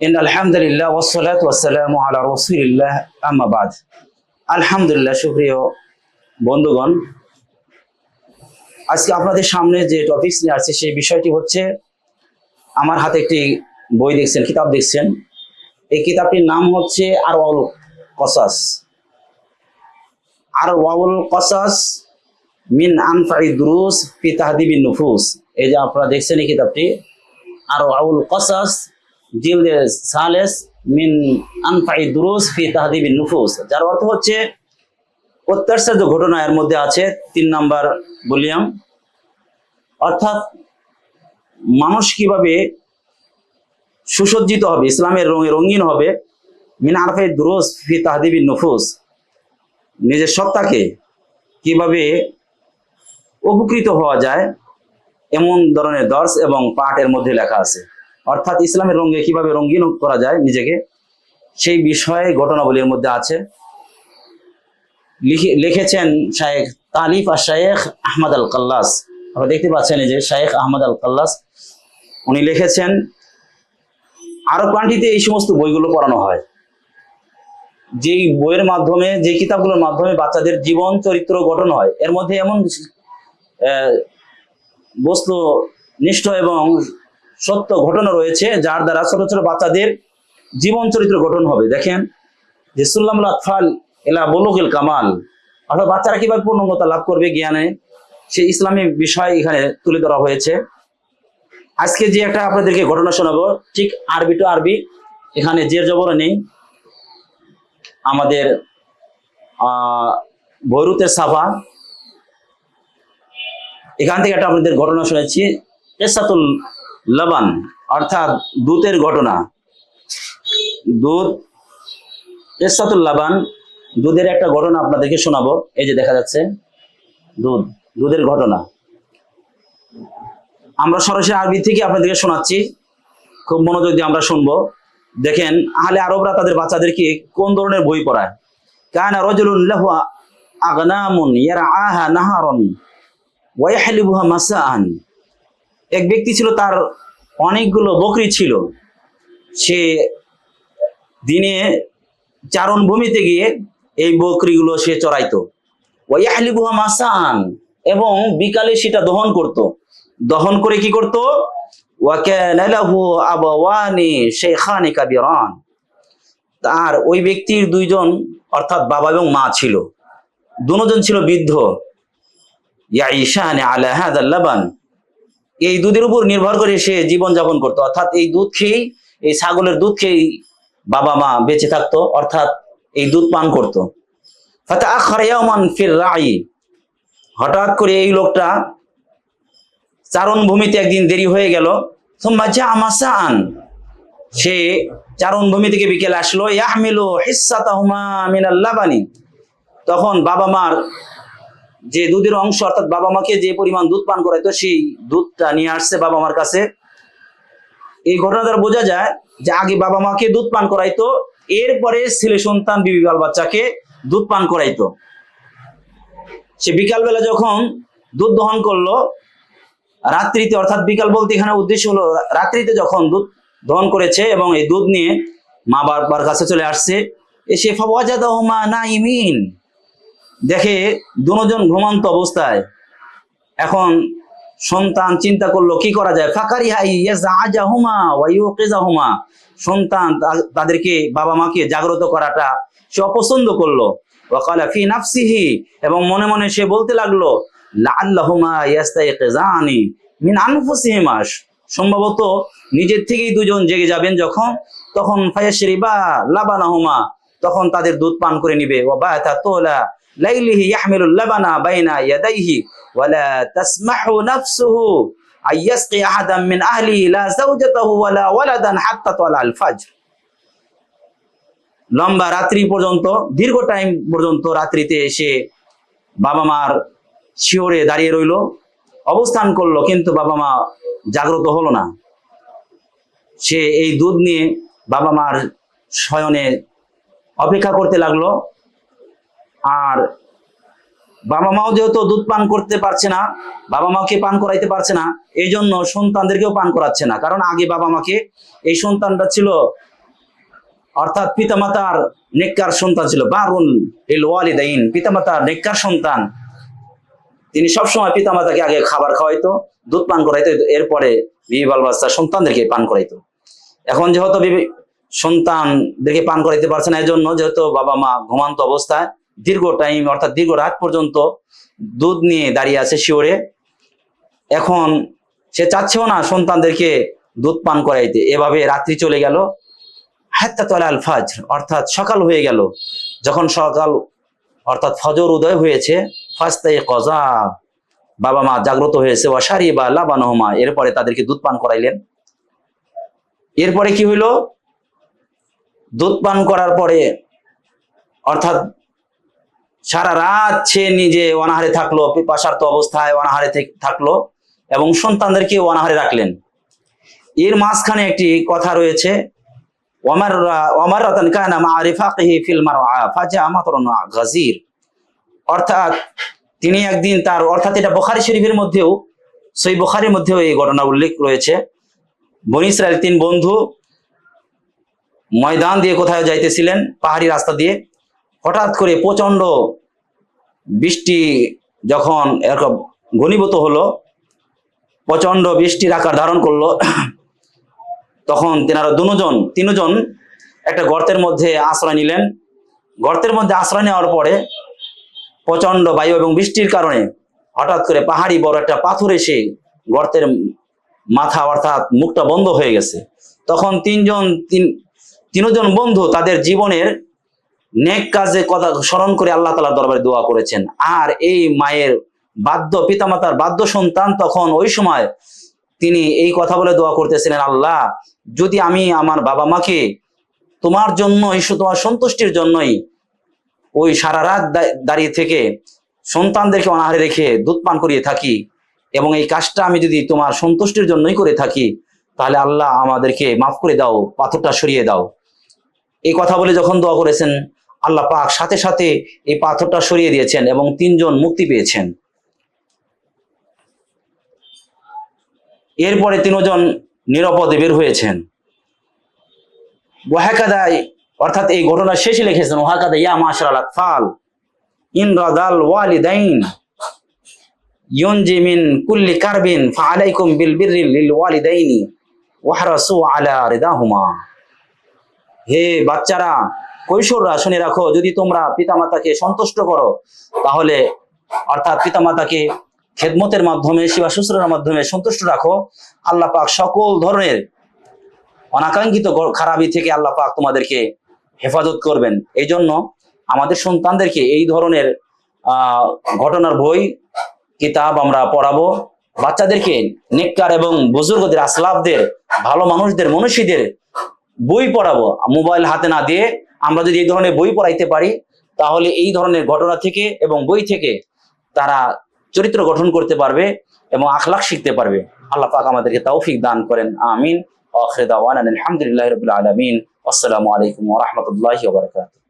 In আলহামদুলিল্লাহ ওসলাত ওসালাম আলা রসুলিল্লাহ আহমাবাদ আলহামদুলিল্লাহ, সুপ্রিয় বন্ধুগণ, আজকে আপনাদের সামনে যে টপিকস নিয়ে আসছে, সেই বিষয়টি হচ্ছে, আমার হাতে একটি বই দেখছেন, কিতাব দেখছেন। এই কিতাবটির নাম হচ্ছে আর অল কসাস। আর ওয়াউল কসাস মিন আনফাই দ্রুস ফি তাহদিবি নুফুস। এই যে আপনারা দেখছেন এই কিতাবটি আর ওয়াউল কসাস জিলদে সালেস মিন আনফাই দুরুস ফি তাহদিবিন নুফুস, যার অর্থ হচ্ছে অত্যাচার্য ঘটনা এর মধ্যে আছে তিন নাম্বার ভলিউম অর্থাৎ মানুষ কীভাবে সুসজ্জিত হবে, ইসলামের রঙে রঙিন হবে, মিন আরফে দুরুস ফি তাহদিবিন নুফুস, নিজের সত্তাকে কীভাবে উপকৃত হওয়া যায়, এমন ধরনের দর্শ এবং পাঠ এর মধ্যে লেখা আছে। অর্থাৎ ইসলামের রঙে কীভাবে রঙিন করা যায় নিজেকে, সেই বিষয়ে ঘটনাবলীর মধ্যে আছে। লিখে- লিখেছেন শায়েখ তালিফ আর শায়েখ আহমদ আল কাল্লাস আপনারা দেখতে পাচ্ছেন যে শায়েখ আহমদ আল কাল্লাস উনি লিখেছেন আরব কান্ট্রিতে এই সমস্ত বইগুলো পড়ানো হয়। যেই বইয়ের মাধ্যমে, যে কিতাবগুলোর মাধ্যমে বাচ্চাদের জীবন, চরিত্র গঠন হয়, এর মধ্যে এমন বস্তু নিষ্ঠ এবং সত্য ঘটনা রয়েছে, যার দ্বারা ছোট ছোট বাচ্চাদের জীবন চরিত্র গঠন হবে। দেখেন, যে সুল্লাম এলা বলুকিল কামাল, অর্থাৎ বাচ্চারা কীভাবে পূর্ণতা লাভ করবে জ্ঞানে, সে ইসলামী বিষয় এখানে তুলে ধরা হয়েছে। আজকে যে একটা আপনাদেরকে ঘটনা শোনাবো, ঠিক আরবি টু আরবি, এখানে জের জবর নেই। আমাদের আহ বৈরুতের সাফা, এখান থেকে একটা আপনাদের ঘটনা শুনেছি এসাতুল লবান অর্থাৎ দুধের ঘটনা। দুধ এসাতুল লাবান দুধের একটা ঘটনা আপনাদেরকে শোনাবো। এই যে দেখা যাচ্ছে, দুধ, দুধের ঘটনা। আমরা সরাসরি আরবি থেকে আপনাদেরকে শোনাচ্ছি। খুব মনোযোগ দিয়ে আমরা শুনব। দেখেন, আহলে আরবরা তাদের বাচ্চাদেরকে কোন ধরনের বই পড়ায়? কানা রজুলুন লাহু আগনামুন ইয়ারআহা নাহারন ওয়া ইয়াহলিবুহা মাসাআন। এক ব্যক্তি ছিল তার অনেকগুলো বকরি ছিল। সে দিনে চারণ ভূমিতে গিয়ে এই বকরিগুলো সে চড়াইতো। মাসাআন এবং বিকালে সেটা দহন করত। দহন করে কি করত? তার ওই ব্যক্তির দুইজন, অর্থাৎ বাবা এবং মা ছিল। দুজন ছিল বৃদ্ধ। ইয়াইশানে আলা হাদাল লাবান। এই দুধের উপর নির্ভর করে সে জীবন যাপন করতো। অর্থাৎ এই দুধ খেয়েই, এই ছাগলের দুধ খেয়েই বাবা মা বেঁচে থাকতো, অর্থাৎ এই দুধ পান করতো। রাই। হঠাৎ করে এই লোকটা চারণ ভূমিতে একদিন দেরি হয়ে গেল। সুম্মা সে চারণ ভূমি থেকে বিকেলে আসলো তখন বাবা মার যে দুধের অংশ, অর্থাৎ বাবা মাকে যে পরিমাণ দুধ পান করাইতো সেই দুধটা নিয়ে আসছে বাবা মার কাছে। এই ঘটনা দ্বারা বোঝা যায় যে আগে বাবা মাকে দুধ পান করাইতো, এরপরে ছেলে সন্তান, বিবি বাল বাচ্চাকে দুধ পান করাইতো। সে বিকালবেলা যখন দুধ দহন করল, রাত্রিতে, অর্থাৎ বিকাল বলতে এখানে উদ্দেশ্য হলো, রাত্রিতে যখন দুধ দহন করেছে এবং এই দুধ নিয়ে মা বাবার কাছে চলে আসছে, এসে ফাওয়াজাদাহুমা নাইমিন দেখে দুজন ঘুমন্ত অবস্থায় এখন সন্তান চিন্তা করল, কি করা যায়? ফাকারি হাই ইয়াজাহুমা ওয়া ইউকিজাহুমা। সন্তান তাদেরকে বাবা মাকে জাগ্রত করাটা সে অপছন্দ করল। এবং মনে মনে সে বলতে লাগল সম্ভবত নিজের থেকেই দুজন জেগে যাবেন যখন, তখন ফায়াশরিবা লাবানাহুমা, তখন তাদের দুধ পান করে নিবে। ওয়া বাতা তোলা লাইলিহি ইয়াহমিলুল লাবানা বাইনা ইয়াদাইহি ওয়ালা তাসমাহু নাফসুহু আন ইয়াসকি আহাদান মিন আহলিহি লা যাওজাতাহু ওয়ালা ওয়ালাদান হাত্তা তালা আল ফাজর। লম্বা রাত্রি পর্যন্ত, দীর্ঘ টাইম পর্যন্ত রাত্রিতে এসে বাবা মার শিওরে দাঁড়িয়ে রইল, অবস্থান করল, কিন্তু বাবা মা জাগ্রত হলো না। সে এই দুধ নিয়ে বাবা মার শয়নে অপেক্ষা করতে লাগল আর বাবা মাও যেহেতু দুধ পান করতে পারছে না, বাবা মাকে পান করাইতে পারছে না এই জন্য সন্তানদেরকেও পান করাচ্ছে না। কারণ আগে বাবা মাকে এই সন্তানটা ছিল, অর্থাৎ পিতামাতার নেককার সন্তান ছিল। বারুন ইল ওয়ালিদাইন, পিতামাতার নেককার সন্তান। তিনি সবসময় পিতামাতাকে আগে খাবার খাওয়াইতো, দুধ পান করাইতো, এরপরে বিবি বাচ্চা সন্তানদেরকে পান করাইতো। এখন যেহেতু সন্তানদেরকে পান করাইতে পারছে না এই জন্য যেহেতু বাবা মা ঘুমান্ত অবস্থায় দীর্ঘ টাইম অর্থাৎ দীর্ঘ রাত পর্যন্ত দুধ নিয়ে দাঁড়িয়ে আছে শিওরে। এখন সে চাচ্ছেও না সন্তানদেরকে দুধ পান করাইতে। এভাবে রাত্রি চলে গেল। হাত্তা তলা আল ফাজ অর্থাৎ সকাল হয়ে গেল। যখন সকাল, অর্থাৎ ফজর উদয় হয়েছে ফাস্তাই কজা, বাবা মা জাগ্রত হয়েছে ওয়াশারি বা লাবানহমা, এরপরে তাদেরকে দুধ পান করাইলেন। এরপরে কি হইল? দুধ পান করার পরে, অর্থাৎ সারা রাত সে নিজে অনাহারে থাকল, পিপাসার্ত অবস্থায় অনাহারে থেকে- থাকল এবং সন্তানদেরকে অনাহারে রাখলেন। এর মাঝখানে একটি কথা রয়েছে ওমার ওমার রতন কায়না মা রিফাকিহি ফিল ফাজা মাতরুন গাজির। অর্থাৎ তিনি একদিন তার অর্থাৎ এটা বুখারী শরীফের মধ্যেও সেই বুখারীর মধ্যেও এই ঘটনা উল্লেখ রয়েছে। বনি ইসরায়েল তিন বন্ধু ময়দান দিয়ে কোথায় যাইতেছিলেন, পাহাড়ি রাস্তা দিয়ে। হঠাৎ করে প্রচণ্ড বৃষ্টি যখন এরকম ঘনীভূত হলো প্রচণ্ড বৃষ্টির আকার ধারণ করল, তখন তেনারা দুজন, তিনজন একটা গর্তের মধ্যে আশ্রয় নিলেন। গর্তের মধ্যে আশ্রয় নেওয়ার পরে প্রচণ্ড বায়ু এবং বৃষ্টির কারণে হঠাৎ করে পাহাড়ি বড় একটা পাথর এসে গর্তের মাথা অর্থাৎ মুখটা বন্ধ হয়ে গেছে। তখন তিনজন, তিন, তিনজন বন্ধু তাদের জীবনের নেক কাজে কথা স্মরণ করে আল্লাহ তালার দরবারে দোয়া করেছেন। আর এই মায়ের বাদ্য পিতামাতার বাদ্য সন্তান তখন ওই সময় তিনি এই কথা বলে দোয়া করতেছিলেন, আল্লাহ, যদি আমি আমার বাবা মাকে তোমার জন্য তোমার সন্তুষ্টির জন্যই ওই সারা রাত দাঁড়িয়ে থেকে সন্তানদেরকে অনাহারে রেখে দুধ পান করিয়ে থাকি এবং এই কাজটা আমি যদি তোমার সন্তুষ্টির জন্যই করে থাকি, তাহলে আল্লাহ আমাদেরকে মাফ করে দাও, পাথরটা সরিয়ে দাও। এই কথা বলে যখন দোয়া করেছেন আল্লাহ পাক সাথে সাথে এই পাথরটা সরিয়ে দিয়েছেন এবং তিনজন মুক্তি পেয়েছেন। এরপরে তিনজন নিরাপদে বের হয়েছেন। ওয়াহাকাদায়, অর্থাৎ এই ঘটনা শেষে লিখেছেন ওয়াহাকাদা ইয়া মাশাল আতফাল, ইন রাদাল ওয়ালিদাইন ইউনজি মিন কুল্লি কারবিন, ফাআলাইকুম বিল বিররি লিল ওয়ালিদাইনি, ওয়াহরাসু আলা রিদাহুমা। হে বাচ্চারা কৈশোররা শুনে রাখো, যদি তোমরা পিতামাতাকে সন্তুষ্ট করো, তাহলে অর্থাৎ পিতামাতাকে খেদমতের মাধ্যমে সেবা শুশ্রূষার মাধ্যমে সন্তুষ্ট রাখো। আল্লাহ পাক সকল ধরনের অনাকাঙ্ক্ষিত খারাপি থেকে আল্লাহ পাক তোমাদেরকে হেফাজত করবেন। এই জন্য আমাদের সন্তানদেরকে এই ধরনের ঘটনার বই, কিতাব আমরা পড়াবো। বাচ্চাদেরকে নেককার এবং বুজুর্গদের, আসলাফদের, ভালো মানুষদের, মনীষীদের বই পড়াবো। মোবাইল হাতে না দিয়ে আমরা যদি এই ধরনের বই পড়াইতে পারি, তাহলে এই ধরনের ঘটনা থেকে এবং বই থেকে তারা চরিত্র গঠন করতে পারবে এবং আখলাখ শিখতে পারবে। আল্লাহ পাক আমাদেরকে তৌফিক দান করেন। আমিন। আখির দাওয়ানা আলহামদুলিল্লাহি রাব্বিল আলামিন। আসসালামু আলাইকুম রাহমাতুল্লাহি ওয়া বারাকাতুহু।